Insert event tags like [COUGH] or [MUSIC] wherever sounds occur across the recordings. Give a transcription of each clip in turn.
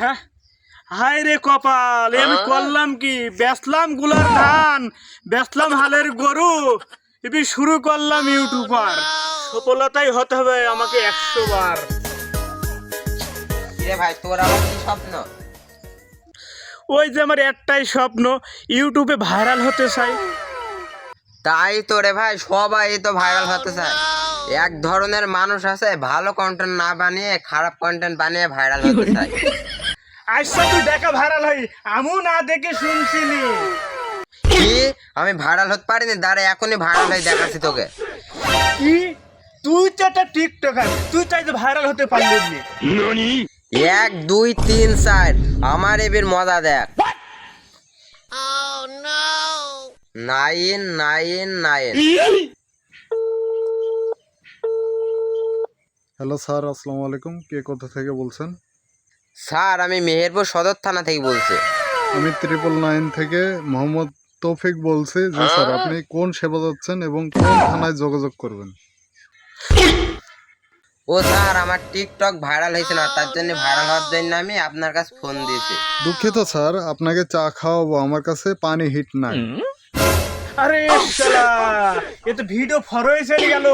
হ্যাঁ? হায় রে কপাল আমি করলাম কি? বেচলামগুলার ধান বেচলাম হালের গরু এবি শুরু করলাম ইউটিউবার। সফলতাই হতে হবে আমাকে একশো বার। ভাই তোর আবার কি স্বপ্ন? ওই যে আমার একটাই স্বপ্ন ইউটিউবে ভাইরাল হতে চাই। তাই তো রে ভাই সবাই তো ভাইরাল হতে চায়। এক ধরনের মানুষ আছে ভালো কন্টেন্ট না বানিয়ে খারাপ কন্টেন্ট বানিয়ে ভাইরাল হতে চায়। [LAUGHS] আচ্ছা তুই দেখা ভাইরাল হই আমু না দেখে শুনছিলি। কি? আমি ভাইরাল হতে পারিনি দাঁড়ে এখনই ভাইরাল হয়ে দেখাচ্ছি তোকে। কি? তুই তো একটা টিকটকার তুই চাই যে ভাইরাল হতে পারলি এক দুই তিন চার আমার এবির মজা দেখ। Nine nine nine. Hello sir আসসালামু আলাইকুম। কে কোথা থেকে বলছেন? স্যার আমি মেহেরপুর সদর থানা থেকে বলছি। আমি ত্রিপল নাইন থেকে মোহাম্মদ তৌফিক বলছি যে স্যার আপনি কোন সেবা যাচ্ছেন এবং কোন থানায় যোগাযোগ করবেন? ও স্যার আমার টিকটক ভাইরাল হয়েছে না তার জন্য ভাইরাল হওয়ার জন্য আমি আপনার কাছে ফোন দিয়েছি। দুঃখিত স্যার আপনাকে চা খাওয়াবো আমার কাছে পানি হিট নাই। আরে শালা এ তো ভিডিও ফরওয়ে চলে গেল।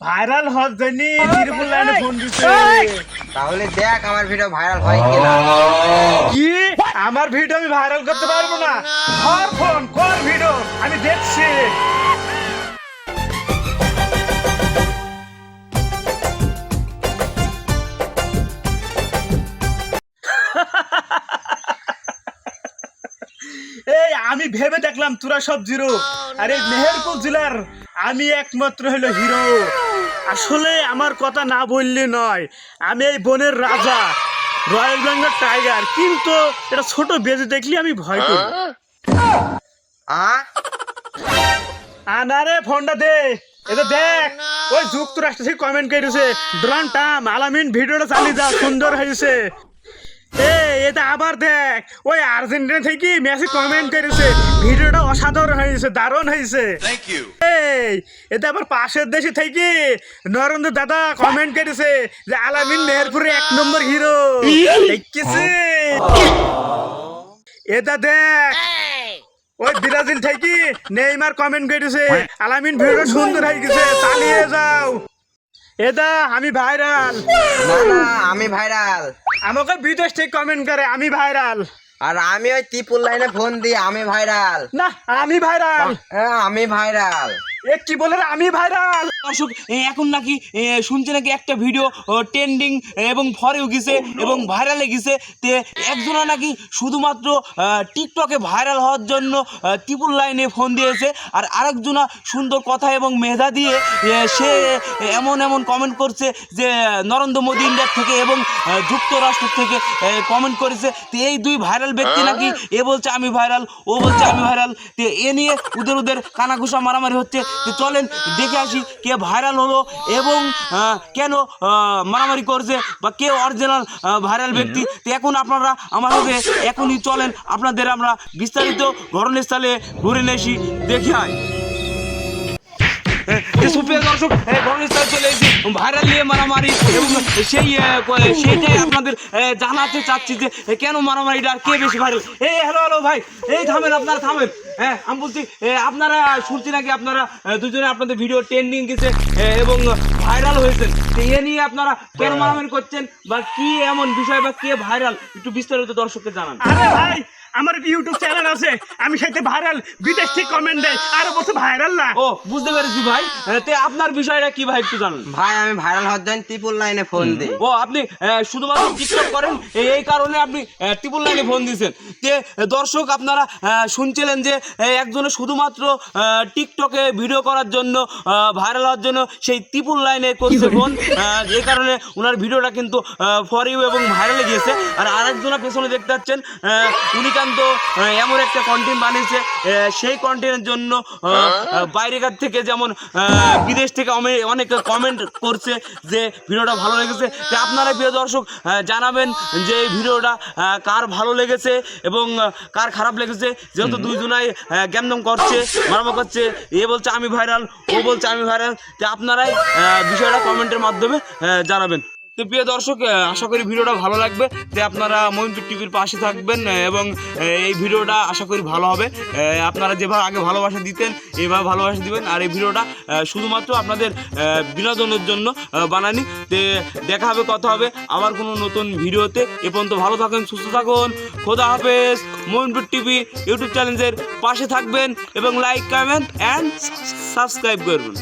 ভাইরাল হওয়ার জন্য লাইনে ফোন দিছে। তাহলে দেখ আমার ভিডিও ভাইরাল হয় কিনা। কি? আমার ভিডিও আমি ভাইরাল করতে পারব না? কর ফোন কর ভিডিও আমি দেখছি। আমি ভেবে দেখলাম তোরা সব জিরো। আরে, মেহেরপুর জেলার আমি একমাত্র হলো হিরো। আসলে আমার কথা না বললে নয়। আমি এই বনের রাজা রয়্যাল বেঙ্গল টাইগার। কিন্তু এটা ছোট বেজে দেখলে আমি ভয় করি। আ? আনারে ফোনটা দে। এটা দেখ ওই যুক্তরাষ্ট্র থেকে কমেন্ট করেছে ড্রন টাম আলামিন ভিডিওটা চালিয়ে যা সুন্দর হয়েছে। এটা আবার দেখ। ওই আর্জেন্টিনা থেকে মেসি কমেন্ট করেছে। ভিডিওটা অসাধারণ হয়েছে দারুণ হয়েছে। এই এটা আবার পাশের দেশে থেকে নরেন্দ্র দাদা কমেন্ট করেছে যে আলামিন মেহেরপুরে এক নম্বর হিরো দেখেছি এটা দেখ। ওই ব্রাজিল থেকে নেইমার কমেন্ট করেছে। আলামিন ভিডিও সুন্দর হয়ে গেছে। চালিয়ে যাও। এটা আমি ভাইরাল না না আমি ভাইরাল আমাকে বিদেশ থেকে কমেন্ট করে আমি ভাইরাল আর আমি ওই ত্রিপুল লাইনে ফোন দিই আমি ভাইরাল না আমি ভাইরাল হ্যাঁ আমি ভাইরাল এ কি বলে আমি ভাইরাল দর্শক এখন নাকি শুনছে নাকি একটা ভিডিও ট্রেন্ডিং এবং ফরেও গেছে এবং ভাইরালে গেছে। তে একজনা নাকি শুধুমাত্র টিকটকে ভাইরাল হওয়ার জন্য আহ, ত্রিপুল লাইনে ফোন দিয়েছে আর আরেকজনা সুন্দর কথা এবং মেধা দিয়ে সে এমন এমন কমেন্ট করছে যে নরেন্দ্র মোদী ইন্ডিয়ার থেকে এবং যুক্তরাষ্ট্র থেকে কমেন্ট করেছে। তো এই দুই ভাইরাল ব্যক্তি নাকি এ বলছে আমি ভাইরাল ও বলছে আমি ভাইরাল তো এ নিয়ে ওদের ওদের কানাঘুষা মারামারি হচ্ছে। তো চলেন দেখে আসি কে ভাইরাল হলো এবং কেন মারামারি করছে বা কে অরিজিনাল ভাইরাল ব্যক্তি। তো এখন আপনারা আমার সাথে এখনই চলেন, আপনাদের আমরা বিস্তারিত ঘটনাস্থলে ঘুরে আসি, দেখে আয়। জানাতে চাচ্ছি যে কেন মারামারিটা কে বেশি ভাইরাল এই হ্যালো হ্যালো ভাই। এই থামেন, আপনারা থামেন। হ্যাঁ আমি বলছি আপনারা শুনছি নাকি? আপনারা দুজনে আপনাদের ভিডিও ট্রেন্ডিং গেছে এবং ভাইরাল হয়েছেন। এ নিয়ে আপনারা কেন মারামারি করছেন বা কি এমন বিষয় বা কে ভাইরাল একটু বিস্তারিত দর্শককে জানান। আরে ভাই আমার ইউটিউব চ্যানেল আছে। আমি সেটা ভাইরাল বিদেশ থেকে কমেন্ট দেয়। আর বলছে ভাইরাল না। ও বুঝতে পেরেছি ভাই। তে আপনার বিষয়টা কি ভাই একটু জানান। ভাই আমি ভাইরাল হওয়ার জন্য ত্রিপুল লাইনে ফোন দিই। ও আপনি শুধুমাত্র টিকটক করেন এই- কারণে আপনি আহ, ত্রিপুল লাইনে ফোন দিয়েছেন। যে আহ, দর্শক আপনারা আহ, শুনছিলেন যে একজনে শুধুমাত্র টিকটকে ভিডিও করার জন্য ভাইরাল হওয়ার জন্য সেই ত্রিপুল লাইনে করছে ফোন। এই কারণে ওনার ভিডিওটা কিন্তু ফর ইউ এবং ভাইরালে গিয়েছে। আর আরেকজনের পেছনে দেখতে পাচ্ছেন আহ, উনি কিন্তু এমন একটা কন্টেন্ট বানিয়েছে সেই কন্টেন্টের জন্য বাইরেকার থেকে যেমন বিদেশ থেকে অনেক কমেন্ট করছে যে ভিডিওটা ভালো লেগেছে। তো আপনারা প্রিয় দর্শক জানাবেন যে এই ভিডিওটা কার ভালো লেগেছে এবং কার খারাপ লেগেছে। যেহেতু দুইজনাই জ্ঞানদম করছে, মারামা করছে। এ বলছে আমি ভাইরাল ও বলছে আমি ভাইরাল তো আপনারাই বিষয়টা কমেন্টের মাধ্যমে জানাবেন। তো প্রিয় দর্শক আশা করি ভিডিওটা ভালো লাগবে। তো আপনারা মহিমপুর টিভির পাশে থাকবেন এবং এই ভিডিওটা আশা করি ভালো হবে। আপনারা যেভাবে আগে ভালোবাসা দিতেন এইভাবে ভালোবাসা দিবেন, আর এই ভিডিওটা শুধুমাত্র আপনাদের বিনোদনের জন্য বানানি তে দেখা হবে, কথা হবে, আবার কোনো নতুন ভিডিওতে। এ পর্যন্ত ভালো থাকুন, সুস্থ থাকুন। খোদা হাফেজ। মহিমপুর টিভি ইউটিউব চ্যানেলের পাশে থাকবেন, এবং লাইক কমেন্ট অ্যান্ড সাবস্ক্রাইব করবেন।